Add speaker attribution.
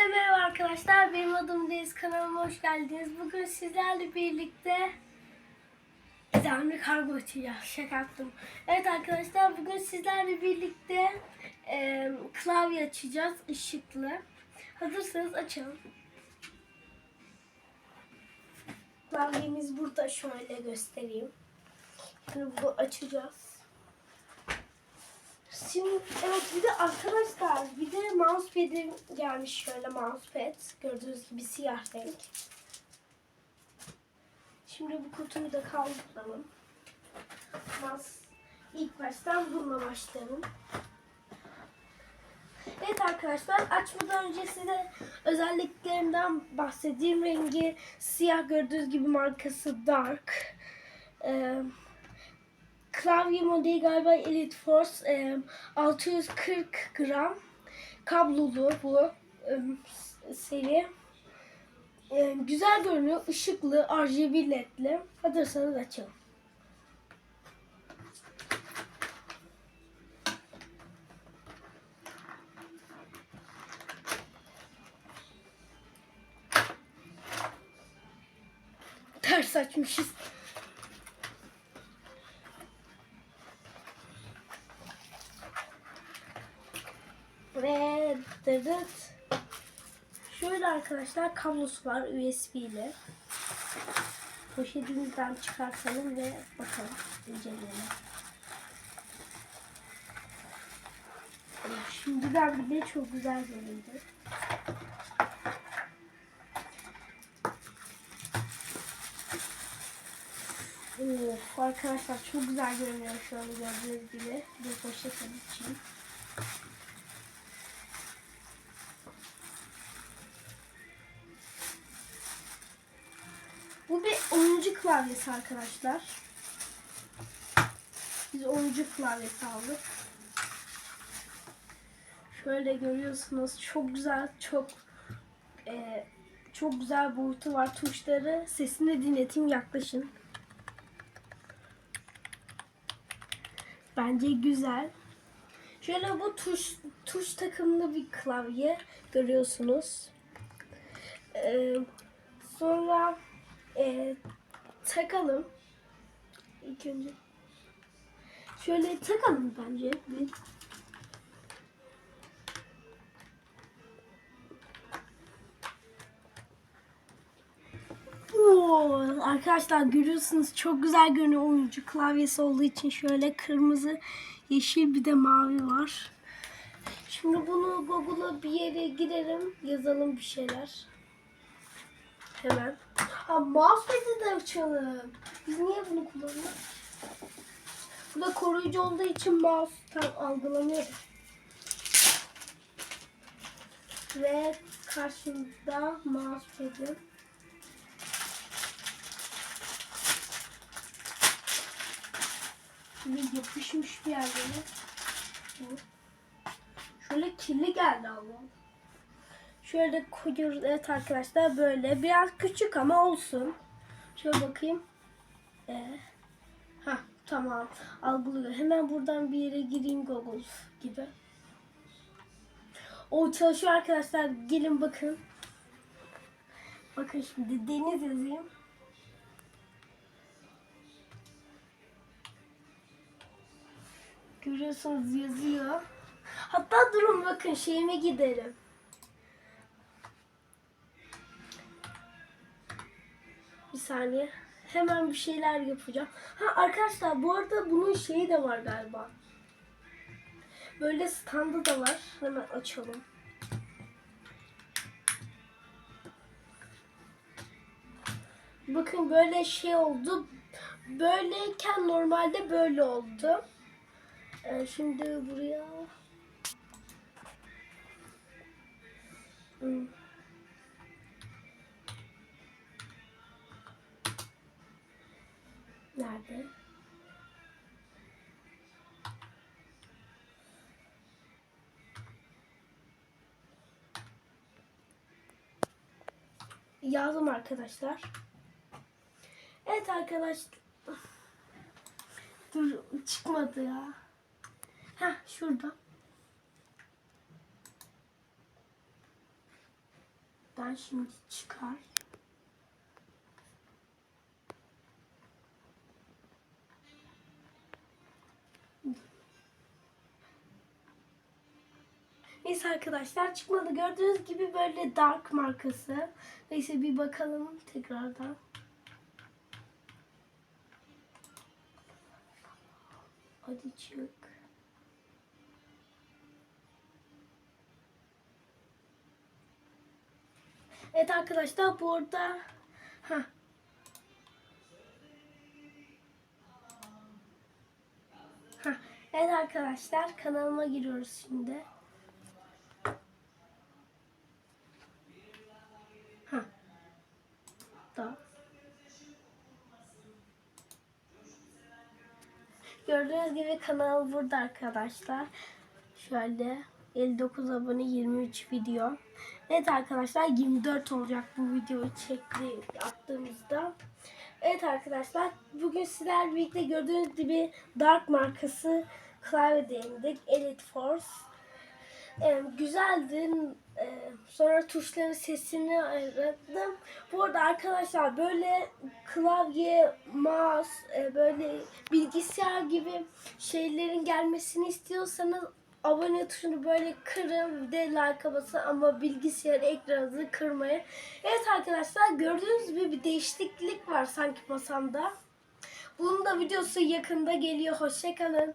Speaker 1: Hepinize merhaba arkadaşlar. Benim adım Deniz. Kanalıma hoş geldiniz. Bugün sizlerle birlikte gizemli kargo açacağız. Şaka yaptım. Evet arkadaşlar bugün sizlerle birlikte e, klavye açacağız. ışıklı. Hazırsanız açalım. Klavyemiz burada. Şöyle göstereyim. Şimdi bunu açacağız. Şimdi evet bir de arkadaşlar bir de mousepad'im gelmiş şöyle mousepad. Gördüğünüz gibi siyah renk. Şimdi bu kutuyu da kaldıralım. Mas ilk baştan bununla başlayalım. Evet arkadaşlar açmadan önce size özelliklerinden bahsedeyim. Rengi siyah gördüğünüz gibi markası Dark. Ee, Klavye modeli galiba Elite Force e, 640 gram kablolu bu e, seri. E, güzel görünüyor. ışıklı, RGB ledli. Hazırsanız açalım. Ters açmışız. Ve dıdıt. Şöyle arkadaşlar kablosu var USB ile. Poşetimizden çıkartalım ve bakalım inceleyelim. Şimdiden bile çok güzel göründü. Of, arkadaşlar çok güzel görünüyor şu an gördüğünüz gibi. Bir poşetin için. 10. klavyesi arkadaşlar. Biz 10. klavyesi aldık. Şöyle görüyorsunuz çok güzel çok e, çok güzel boyutu var tuşları. Sesini de dinleteyim yaklaşın. Bence güzel. Şöyle bu tuş tuş takımlı bir klavye görüyorsunuz. Ee, sonra e, takalım. İlk önce. Şöyle takalım bence. Bir. Oo, arkadaşlar görüyorsunuz çok güzel görünüyor oyuncu klavyesi olduğu için şöyle kırmızı, yeşil bir de mavi var. Şimdi bunu Google'a bir yere girelim, yazalım bir şeyler. Hemen. Ha mousepad'i de açalım. Biz niye bunu kullanıyoruz? Bu da koruyucu olduğu için mouse tam algılamıyor. Ve karşımda mousepad'im. Şimdi yapışmış bir yerlere. Şöyle kirli geldi ama. Şöyle koyuyoruz. Evet arkadaşlar böyle. Biraz küçük ama olsun. Şöyle bakayım. Ee, ha tamam. Algılıyor. Hemen buradan bir yere gireyim Google gibi. O çalışıyor arkadaşlar. Gelin bakın. Bakın şimdi deniz yazayım. Görüyorsunuz yazıyor. Hatta durun bakın şeyime gidelim. Saniye. Hemen bir şeyler yapacağım. Ha arkadaşlar bu arada bunun şeyi de var galiba. Böyle standı da var. Hemen açalım. Bakın böyle şey oldu. Böyleyken normalde böyle oldu. Ee, şimdi buraya Hmm. Nerede? Yazdım arkadaşlar. Evet arkadaşlar. Dur çıkmadı ya. Heh şurada. Buradan şimdi çıkar. Neyse arkadaşlar çıkmadı. Gördüğünüz gibi böyle dark markası. Neyse bir bakalım tekrardan. Hadi çık. Evet arkadaşlar burada ha Ha, evet arkadaşlar kanalıma giriyoruz şimdi. Ha. Da. Gördüğünüz gibi kanal burada arkadaşlar. Şöyle 59 abone 23 video. Evet arkadaşlar 24 olacak bu videoyu çekti attığımızda. Evet arkadaşlar bugün sizler birlikte gördüğünüz gibi Dark markası klavye değindik. Elite Force. Ee, güzeldi. Ee, sonra tuşların sesini ayırdım. Bu arada arkadaşlar böyle klavye, mouse, e, böyle bilgisayar gibi şeylerin gelmesini istiyorsanız abone tuşunu böyle kırın bir de like basın ama bilgisayar ekranınızı kırmayın. Evet arkadaşlar gördüğünüz gibi bir değişiklik var sanki masamda. Bunun da videosu yakında geliyor. Hoşçakalın.